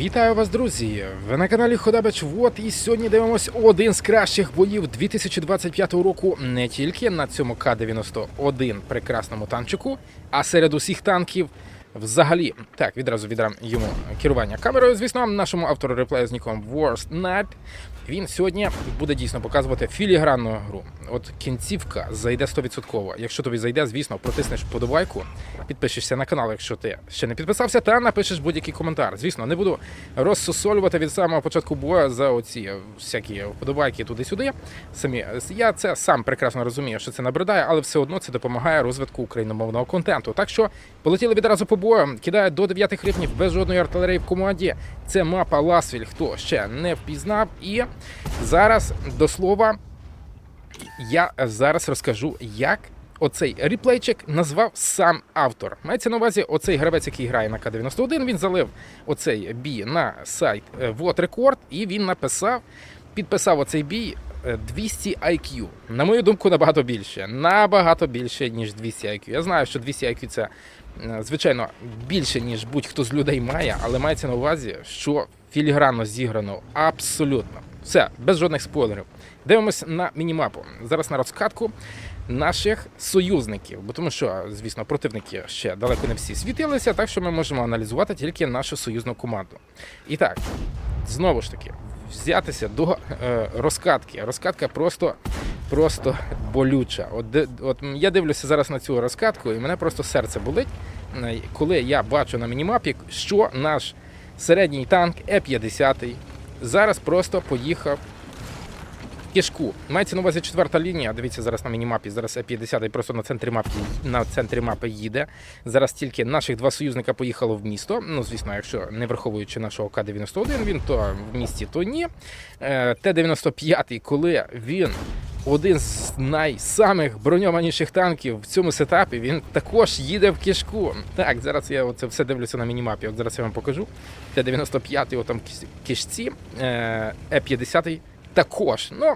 Вітаю вас, друзі! Ви на каналі Ходабич Вот і сьогодні дивимось один з кращих боїв 2025 року не тільки на цьому К-91 прекрасному танчику, а серед усіх танків взагалі. Так, відразу віддам йому керування камерою. Звісно, нашому автору реплею з ніком Worst Night. Він сьогодні буде дійсно показувати філігранну гру. От кінцівка зайде 100%. Якщо тобі зайде, звісно, протиснеш подобайку, підпишешся на канал, якщо ти ще не підписався, та напишеш будь-який коментар. Звісно, не буду розсусолювати від самого початку бою за оці всякі вподобайки туди-сюди. Самі я це сам прекрасно розумію, що це набридає, але все одно це допомагає розвитку україномовного контенту. Так що полетіли відразу по бою, кидають до 9 рівнів без жодної артилерії в команді. Це мапа Ласвіль, хто ще не впізнав. І зараз до слова, я зараз розкажу, як. Оцей реплейчик назвав сам автор. Мається на увазі, оцей гравець, який грає на К-91, він залив оцей бій на сайт е, Вот Record, і він написав, підписав оцей бій е, 200 IQ. На мою думку, набагато більше. Набагато більше, ніж 200 IQ. Я знаю, що 200 IQ це, е, звичайно, більше, ніж будь-хто з людей має, але мається на увазі, що філігранно зіграно абсолютно. Все, без жодних спойлерів. Дивимось на мінімапу. Зараз на розкатку наших союзників, бо тому що, звісно, противники ще далеко не всі світилися, так що ми можемо аналізувати тільки нашу союзну команду. І так, знову ж таки, взятися до е, розкатки. Розкатка просто. Просто болюча. От, от я дивлюся зараз на цю розкатку, і мене просто серце болить, е, коли я бачу на мінімапі, що наш середній танк Е-50 зараз просто поїхав кішку. Мається на увазі четверта лінія. Дивіться зараз на мінімапі. Зараз Е-50 просто на центрі мапи на центрі мапи їде. Зараз тільки наших два союзника поїхало в місто. Ну, звісно, якщо не враховуючи нашого К-91, він то в місті, то ні. Е, Т-95, коли він. Один з найсамих броньованіших танків в цьому сетапі він також їде в кишку. Так, зараз я це все дивлюся на мінімапі. От зараз я вам покажу. Т-95, отам кіс- кишці, е, Е-50 також. Ну,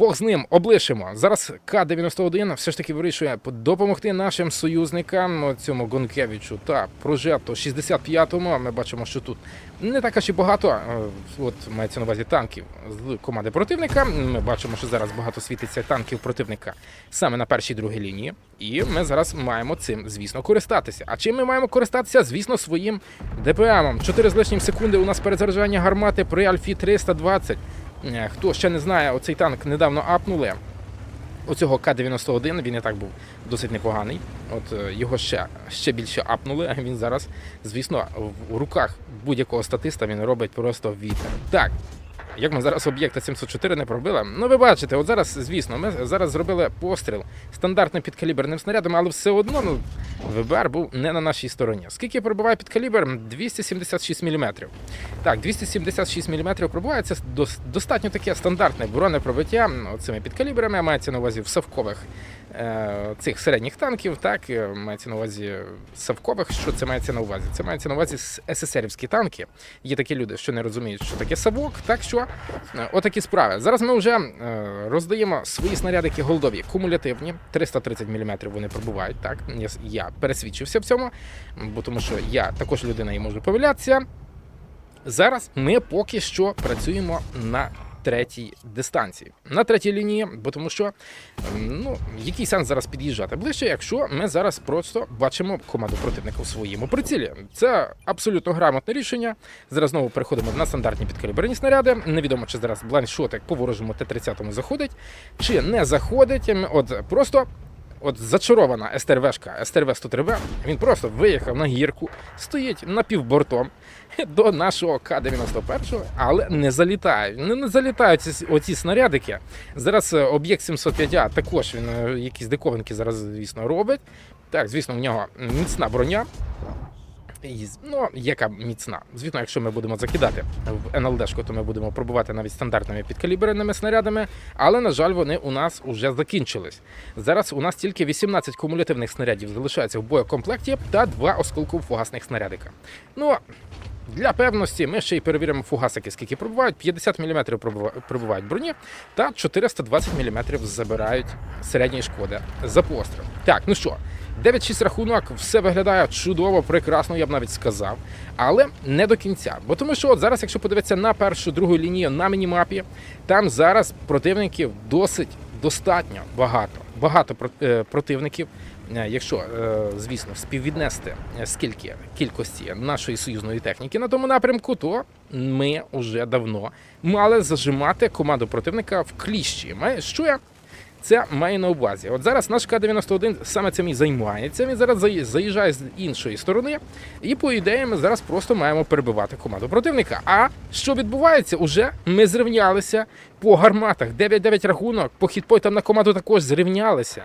Бог з ним облишимо. Зараз К-91 все ж таки вирішує допомогти нашим союзникам цьому Гонкевичу та прожекту 65-му. Ми бачимо, що тут не так аж і багато. е, От мається на увазі танків з команди противника. Ми бачимо, що зараз багато світиться танків противника саме на першій другій лінії. І ми зараз маємо цим, звісно, користатися. А чим ми маємо користатися? Звісно, своїм ДПМом. 4 з лишнім секунди у нас перезаряджання гармати при Альфі 320. Е, Хто ще не знає, оцей танк недавно апнули. Оцього К-91 він і так був досить непоганий. От е, його ще, ще більше апнули. а Він зараз, звісно, в руках будь-якого статиста він робить просто вітер. Так. Як ми зараз об'єкта 704 не пробили? Ну, ви бачите, от зараз, звісно, ми зараз зробили постріл стандартним підкаліберним снарядом, але все одно ну, ВБР був не на нашій стороні. Скільки пробиває підкалібр? 276 мм. Так, 276 мм пробиває це достатньо таке стандартне бронепробиття цими підкалібрами, мається на увазі в савкових е, цих середніх танків, так, е, мається на увазі савкових. Що це мається на увазі? Це мається на увазі СССРівські танки. Є такі люди, що не розуміють, що таке савок. Так що е, отакі справи. Зараз ми вже е, роздаємо свої снарядики голдові, кумулятивні, 330 мм вони пробувають. Так, я, я пересвідчився в цьому, бо тому що я також людина і можу помилятися. Зараз ми поки що працюємо на третій дистанції, на третій лінії, бо тому що ем, ну який сенс зараз під'їжджати ближче, якщо ми зараз просто бачимо команду противника в своєму прицілі. Це абсолютно грамотне рішення. Зараз знову переходимо на стандартні підкаліберні снаряди. Невідомо, чи зараз блайндшотик по ворожому Т-30 заходить, чи не заходить. Ем, От просто. От зачарована СТРВшка, СТРВ 103Б, він просто виїхав на гірку, стоїть напівбортом до нашого К-91, але не залітає. Не, не залітають ці, оці снарядики. Зараз е, об'єкт 705А також він е, якісь диковинки зараз, звісно, робить. Так, звісно, в нього міцна броня. Ну, яка міцна. Звісно, якщо ми будемо закидати в НЛДшку, то ми будемо пробувати навіть стандартними підкаліберними снарядами. Але, на жаль, вони у нас вже закінчились. Зараз у нас тільки 18 кумулятивних снарядів залишається в боєкомплекті та два осколково-фугасних снарядика. Ну, для певності ми ще й перевіримо фугасики, скільки пробувають. 50 мм пробувають броні та 420 мм забирають середньої шкоди за постріл. Так, ну що, 9-6 рахунок, все виглядає чудово, прекрасно, я б навіть сказав. Але не до кінця. Бо тому що от зараз, якщо подивитися на першу другу лінію на мінімапі, там зараз противників досить достатньо багато. Багато е, противників. Е, Якщо, е, звісно, співвіднести скільки кількості нашої союзної техніки на тому напрямку, то ми вже давно мали зажимати команду противника в кліщі. Що я це має на увазі. От зараз наш К-91 саме цим і займається. Він зараз заїжджає з іншої сторони, і по ідеї ми зараз просто маємо перебивати команду противника. А що відбувається? Уже ми зрівнялися по гарматах. 9-9 рахунок, по хітпойтам на команду також зрівнялися.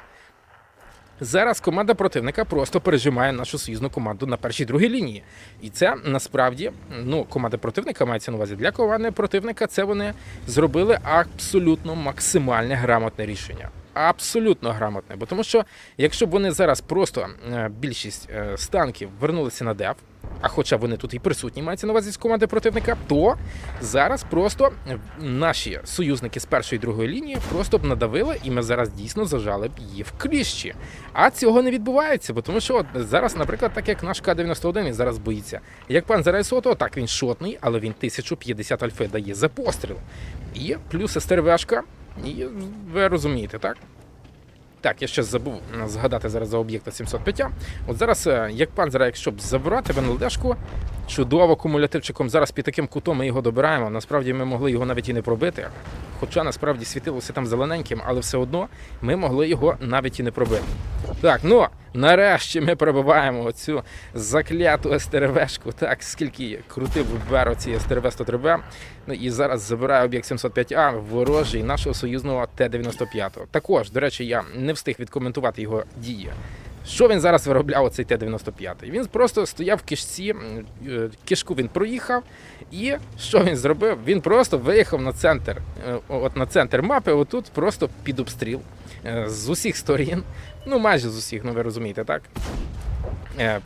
Зараз команда противника просто пережимає нашу союзну команду на першій другій лінії. І це насправді ну, команда противника мається на увазі. Для команди противника це вони зробили абсолютно максимальне грамотне рішення. Абсолютно грамотне. Бо тому що якщо б вони зараз просто е, більшість станків танків вернулися на деф, а хоча вони тут і присутні, мається на увазі з команди противника, то зараз просто наші союзники з першої і другої лінії просто б надавили, і ми зараз дійсно зажали б її в кліщі. А цього не відбувається, бо тому що зараз, наприклад, так як наш К-91 він зараз боїться. Як пан Зарайсото, так він шотний, але він 1050 альфи дає за постріл. І плюс СТРВшка, і ви розумієте, так? Так, я ще забув згадати зараз за об'єкта 705. От зараз, е, як панзера, якщо б забрати в чудово кумулятивчиком. Зараз під таким кутом ми його добираємо. Насправді ми могли його навіть і не пробити. Хоча насправді світилося там зелененьким, але все одно ми могли його навіть і не пробити. Так, ну нарешті ми пробиваємо оцю закляту СТРВшку. Так, скільки крутив Беро ці СТРВ 103Б. Ну і зараз забирає об'єкт 705А ворожий нашого союзного Т-95. Також, до речі, я не встиг відкоментувати його дії. Що він зараз виробляв оцей Т-95? Він просто стояв в кишці, е, кишку він проїхав, і що він зробив? Він просто виїхав на центр, е, от на центр мапи, отут просто під обстріл е, з усіх сторін. Ну, майже з усіх, ну ви розумієте, так?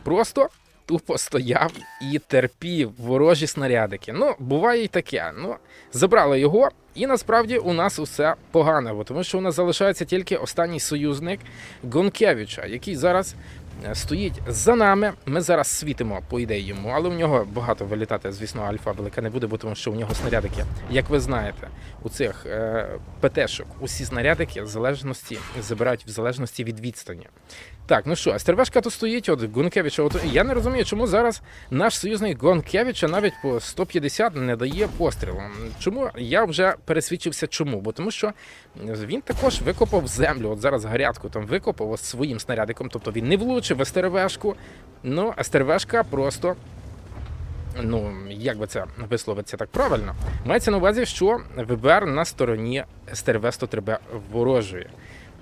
Просто тупо стояв і терпів ворожі снарядики. Ну, буває і таке. Ну, забрали його, і насправді у нас усе погано, тому що у нас залишається тільки останній союзник Гонкевича, який зараз е, стоїть за нами. Ми зараз світимо, по ідеї йому, але у нього багато вилітати, звісно, альфа велика не буде, бо тому що у нього снарядики, як ви знаєте, у цих е, ПТ-шок усі снарядики в залежності забирають в залежності від відстані. Так, ну що, Стервешка тут стоїть, от Гункевича. От я не розумію, чому зараз наш союзник Гонкевича навіть по 150 не дає пострілу. Чому я вже пересвідчився, чому? Бо тому що він також викопав землю. От зараз гарячку там викопав ось своїм снарядиком. Тобто він не влучив в СТРВшку. Ну, СТРВшка просто. Ну, як би це висловиться так правильно, мається на увазі, що ВБР на стороні СТРВ 103Б ворожої.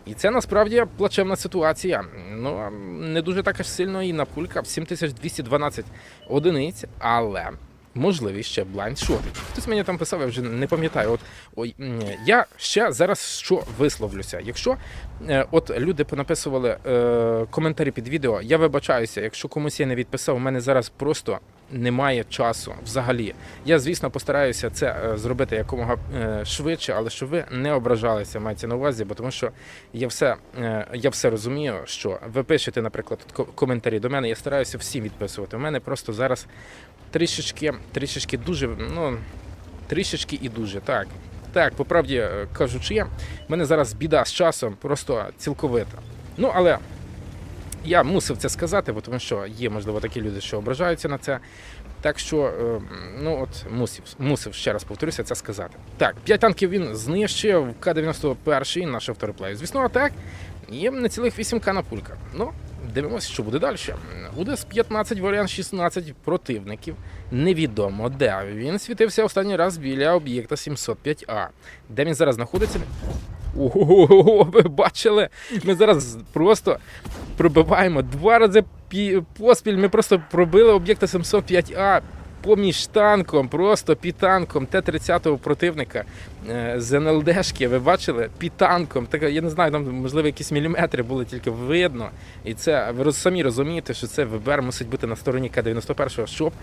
І це насправді плачевна ситуація. Ну не дуже так аж сильно і напулька 7212 одиниць, але можливість ще блайндшотить. Хтось мені там писав, я вже не пам'ятаю. От ой, я ще зараз що висловлюся. Якщо е, от люди понаписували е, коментарі під відео, я вибачаюся, якщо комусь я не відписав, у мене зараз просто немає часу взагалі. Я, звісно, постараюся це е, зробити якомога е, швидше, але щоб ви не ображалися, мається на увазі, бо тому що я все, е, я все розумію, що ви пишете, наприклад, коментарі до мене, я стараюся всім відписувати. У мене просто зараз трішечки, трішечки дуже, ну, трішечки і дуже, так. Так, по правді кажучи, в мене зараз біда з часом, просто цілковита. Ну, але я мусив це сказати, бо тому що є, можливо, такі люди, що ображаються на це. Так що, е, ну от мусив, мусив ще раз повторюся це сказати. Так, 5 танків він знищив К-91 наш автореплей. Звісно, а так. Є не цілих 8К на пулька. Ну, дивимося, що буде далі. УДС 15, варіант 16 противників. Невідомо де. Він світився останній раз біля об'єкта 705А. Де він зараз знаходиться? Ого, ви бачили? Ми зараз просто пробиваємо два рази пі- поспіль. Ми просто пробили об'єкта 705А поміж танком, просто під танком Т-30 противника е, з НЛДшки. Ви бачили? Під танком. Так, я не знаю, там можливо якісь міліметри були тільки видно. І це ви самі розумієте, що це ВБР мусить бути на стороні К-91, щоб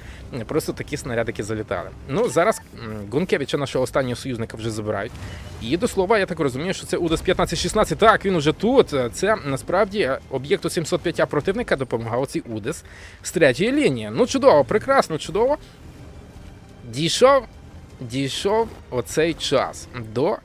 просто такі снарядики залітали. Ну зараз Гункевича, нашого останнього союзника, вже забирають. І до слова, я так розумію, що це УДС 1516. Так, він уже тут. Це насправді об'єкту 705 противника допомагав оцей УДС з третьої лінії. Ну, чудово, прекрасно, чудово. Дійшов, дійшов оцей час до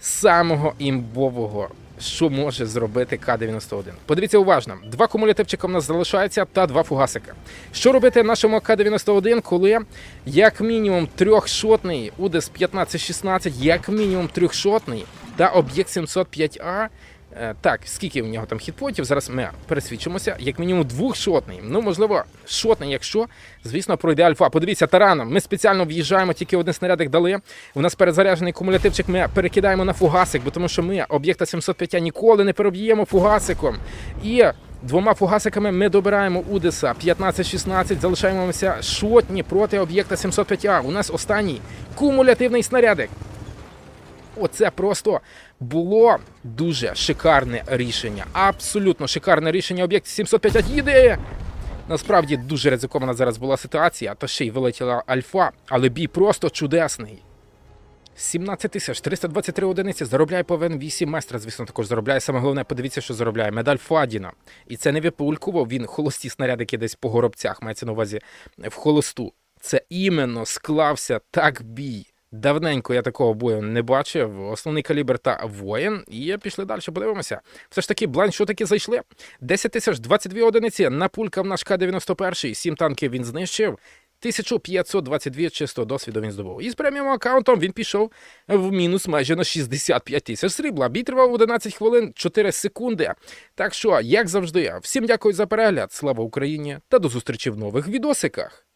самого імбового, що може зробити К-91. Подивіться уважно: два кумулятивчика в нас залишається та два фугасика. Що робити нашому К-91, коли як мінімум трьохшотний УДС 1516, як мінімум трьохшотний та об'єкт 705А. Е, Так, скільки у нього там хітпоінтів, зараз ми пересвідчимося, як мінімум двохшотний. Ну, можливо, шотний, якщо, звісно, пройде альфа. Подивіться, тараном. Ми спеціально в'їжджаємо, тільки один снарядик дали. У нас перезаряджений кумулятивчик, ми перекидаємо на фугасик, бо тому що ми об'єкта 705 ніколи не переб'ємо фугасиком. І двома фугасиками ми добираємо Удеса 15-16, залишаємося шотні проти об'єкта 705А. У нас останній кумулятивний снарядик. Оце просто було дуже шикарне рішення. Абсолютно шикарне рішення. Об'єкт 705 їде. Насправді дуже ризикована зараз була ситуація, та ще й вилетіла альфа, але бій просто чудесний. 17 тисяч 323 одиниці заробляє повен 8 майстра, звісно, також заробляє. Саме головне, подивіться, що заробляє. Медаль Фадіна. І це не випулькував, він холості снарядики десь по горобцях, мається на увазі в холосту. Це іменно склався так бій. Давненько я такого бою не бачив. Основний калібр та воїн. І пішли далі, подивимося. Все ж таки, блайн, що таки зайшли? 10 тисяч 22 одиниці. Напулькав наш К-91. 7 танків він знищив. 1522 чисто досвіду він здобув. І з преміум аккаунтом він пішов в мінус майже на 65 тисяч срібла. Бій тривав 11 хвилин 4 секунди. Так що, як завжди, всім дякую за перегляд. Слава Україні та до зустрічі в нових відосиках.